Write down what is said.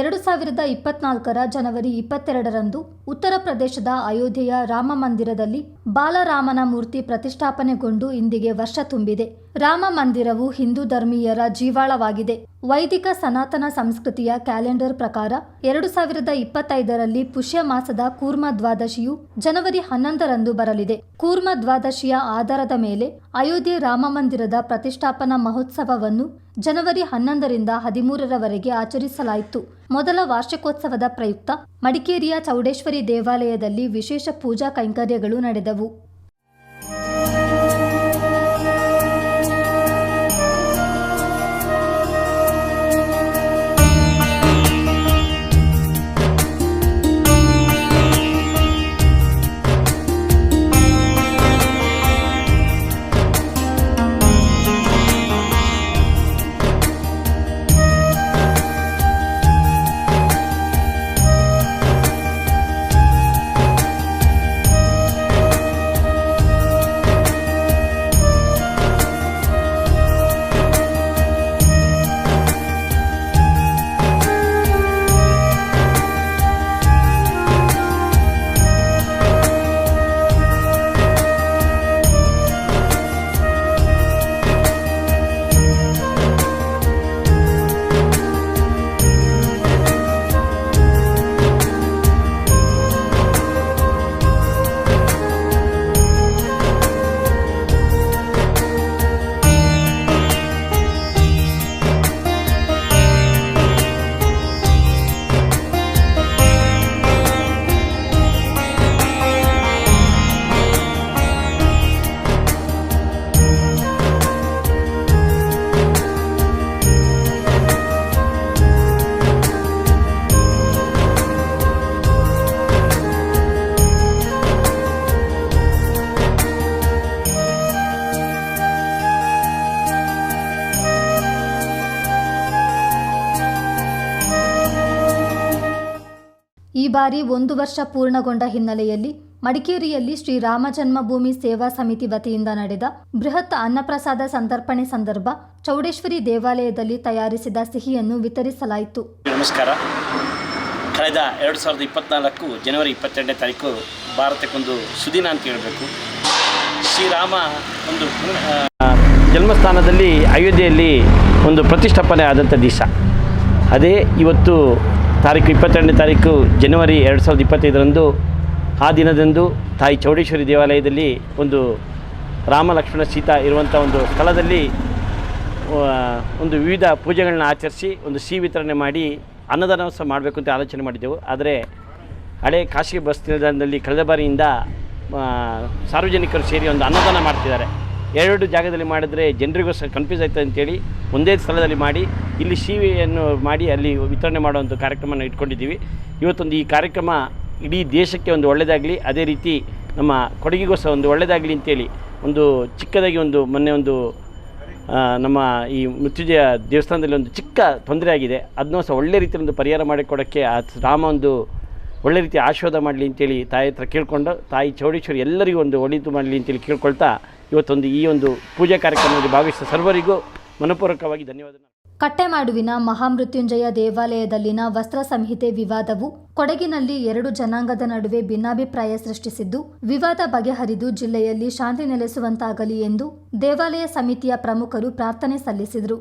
ಎರಡು ಸಾವಿರದ ಇಪ್ಪತ್ನಾಲ್ಕರ ಜನವರಿ ಇಪ್ಪತ್ತೆರಡರಂದು ಉತ್ತರ ಪ್ರದೇಶದ ಅಯೋಧ್ಯೆಯ ರಾಮ ಮಂದಿರದಲ್ಲಿ ಬಾಲರಾಮನ ಮೂರ್ತಿ ಪ್ರತಿಷ್ಠಾಪನೆಗೊಂಡು ಇಂದಿಗೆ ವರ್ಷ ತುಂಬಿದೆ. ರಾಮ ಮಂದಿರವು ಹಿಂದೂ ಧರ್ಮೀಯರ ಜೀವಾಳವಾಗಿದೆ. ವೈದಿಕ ಸನಾತನ ಸಂಸ್ಕೃತಿಯ ಕ್ಯಾಲೆಂಡರ್ ಪ್ರಕಾರ ಎರಡು ಸಾವಿರದ ಇಪ್ಪತ್ತೈದರಲ್ಲಿ ಪುಷ್ಯ ಮಾಸದ ಕೂರ್ಮ ದ್ವಾದಶಿಯು ಜನವರಿ ಹನ್ನೊಂದರಂದು ಬರಲಿದೆ. ಕೂರ್ಮ ದ್ವಾದಶಿಯ ಆಧಾರದ ಮೇಲೆ ಅಯೋಧ್ಯೆ ರಾಮ ಮಂದಿರದ ಪ್ರತಿಷ್ಠಾಪನಾ ಮಹೋತ್ಸವವನ್ನು ಜನವರಿ ಹನ್ನೊಂದರಿಂದ ಹದಿಮೂರರವರೆಗೆ ಆಚರಿಸಲಾಯಿತು. ಮೊದಲ ವಾರ್ಷಿಕೋತ್ಸವದ ಪ್ರಯುಕ್ತ ಮಡಿಕೇರಿಯ ಚೌಡೇಶ್ವರಿ ದೇವಾಲಯದಲ್ಲಿ ವಿಶೇಷ ಪೂಜಾ ಕೈಂಕರ್ಯಗಳು ನಡೆದವು. ಈ ಬಾರಿ ಒಂದು ವರ್ಷ ಪೂರ್ಣಗೊಂಡ ಹಿನ್ನೆಲೆಯಲ್ಲಿ ಮಡಿಕೇರಿಯಲ್ಲಿ ಶ್ರೀ ರಾಮ ಜನ್ಮಭೂಮಿ ಸೇವಾ ಸಮಿತಿ ವತಿಯಿಂದ ನಡೆದ ಬೃಹತ್ ಅನ್ನಪ್ರಸಾದ ಸಂತರ್ಪಣೆ ಸಂದರ್ಭ ಚೌಡೇಶ್ವರಿ ದೇವಾಲಯದಲ್ಲಿ ತಯಾರಿಸಿದ ಸಿಹಿಯನ್ನು ವಿತರಿಸಲಾಯಿತು. ನಮಸ್ಕಾರ. ಕಳೆದ ಎರಡು ಸಾವಿರದ ಇಪ್ಪತ್ನಾಲ್ಕು ಜನವರಿ ಇಪ್ಪತ್ತೆರಡನೇ ತಾರೀಕು ಭಾರತಕ್ಕೊಂದು ಸುದಿನ ಅಂತ ಹೇಳಬೇಕು. ಶ್ರೀರಾಮ ಒಂದು ಜನ್ಮಸ್ಥಾನದಲ್ಲಿ ಅಯೋಧ್ಯೆಯಲ್ಲಿ ಒಂದು ಪ್ರತಿಷ್ಠಾಪನೆ ಆದಂಥ ದಿವಸ. ಅದೇ ಇವತ್ತು ತಾರೀಕು ಇಪ್ಪತ್ತೆರಡನೇ ತಾರೀಕು ಜನವರಿ ಎರಡು ಸಾವಿರದ ಇಪ್ಪತ್ತೈದರಂದು ಆ ದಿನದಂದು ತಾಯಿ ಚೌಡೇಶ್ವರಿ ದೇವಾಲಯದಲ್ಲಿ ಒಂದು ರಾಮ ಲಕ್ಷ್ಮಣ ಸೀತಾ ಇರುವಂಥ ಒಂದು ಸ್ಥಳದಲ್ಲಿ ಒಂದು ವಿವಿಧ ಪೂಜೆಗಳನ್ನ ಆಚರಿಸಿ ಒಂದು ಸಿಹಿ ವಿತರಣೆ ಮಾಡಿ ಅನ್ನದಾನ ಸಹ ಮಾಡಬೇಕು ಅಂತ ಆಲೋಚನೆ ಮಾಡಿದ್ದೆವು. ಆದರೆ ಹಳೆ ಖಾಸಗಿ ಬಸ್ ನಿಲ್ದಾಣದಲ್ಲಿ ಕಳೆದ ಬಾರಿಯಿಂದ ಸಾರ್ವಜನಿಕರು ಸೇರಿ ಒಂದು ಅನ್ನದಾನ ಮಾಡ್ತಿದ್ದಾರೆ. ಎರಡು ಜಾಗದಲ್ಲಿ ಮಾಡಿದ್ರೆ ಜನರಿಗೂ ಸಹ ಕನ್ಫ್ಯೂಸ್ ಆಯ್ತದೆ ಅಂತೇಳಿ ಒಂದೇ ಸ್ಥಳದಲ್ಲಿ ಮಾಡಿ, ಇಲ್ಲಿ ಸೀವೆಯನ್ನು ಮಾಡಿ ಅಲ್ಲಿ ವಿತರಣೆ ಮಾಡುವಂಥ ಕಾರ್ಯಕ್ರಮನ ಇಟ್ಕೊಂಡಿದ್ದೀವಿ. ಇವತ್ತೊಂದು ಈ ಕಾರ್ಯಕ್ರಮ ಇಡೀ ದೇಶಕ್ಕೆ ಒಂದು ಒಳ್ಳೆಯದಾಗಲಿ ಅದೇ ರೀತಿ ನಮ್ಮ ಕೊಡಗಿಗೂ ಸಹ ಒಂದು ಒಳ್ಳೆಯದಾಗಲಿ ಅಂತೇಳಿ ಒಂದು ಚಿಕ್ಕದಾಗಿ ಒಂದು ಮೊನ್ನೆ ಒಂದು ನಮ್ಮ ಈ ಮೃತ್ಯುಜಯ ದೇವಸ್ಥಾನದಲ್ಲಿ ಒಂದು ಚಿಕ್ಕ ತೊಂದರೆ ಆಗಿದೆ. ಅದನ್ನೂ ಸಹ ಒಳ್ಳೆ ರೀತಿಯಲ್ಲಿ ಒಂದು ಪರಿಹಾರ ಮಾಡಿಕೊಡೋಕ್ಕೆ ಆ ರಾಮ ಒಂದು ಒಳ್ಳೆ ರೀತಿ ಆಶೀರ್ವಾದ ಮಾಡಲಿ ಅಂತೇಳಿ ತಾಯಿ ಹತ್ರ ಕೇಳಿಕೊಂಡು, ತಾಯಿ ಚೌಡೇಶ್ವರಿ ಎಲ್ಲರಿಗೂ ಒಂದು ಒಳಿತು ಮಾಡಲಿ ಅಂತೇಳಿ ಕೇಳ್ಕೊಳ್ತಾ ಇವತ್ತೊಂದು ಈ ಒಂದು ಪೂಜಾ ಕಾರ್ಯಕ್ರಮದಲ್ಲಿ ಭಾಗವಹಿಸಿದ ಸರ್ವರಿಗೂ ಮನಪೂರ್ವಕವಾಗಿ ಧನ್ಯವಾದ. ಕಟ್ಟೆಮಾಡುವಿನ ಮಹಾಮೃತ್ಯುಂಜಯ ದೇವಾಲಯದಲ್ಲಿನ ವಸ್ತ್ರ ಸಂಹಿತೆ ವಿವಾದವು ಕೊಡಗಿನಲ್ಲಿ ಎರಡು ಜನಾಂಗದ ನಡುವೆ ಭಿನ್ನಾಭಿಪ್ರಾಯ ಸೃಷ್ಟಿಸಿದ್ದು, ವಿವಾದ ಬಗೆಹರಿದು ಜಿಲ್ಲೆಯಲ್ಲಿ ಶಾಂತಿ ನೆಲೆಸುವಂತಾಗಲಿ ಎಂದು ದೇವಾಲಯ ಸಮಿತಿಯ ಪ್ರಮುಖರು ಪ್ರಾರ್ಥನೆ ಸಲ್ಲಿಸಿದರು.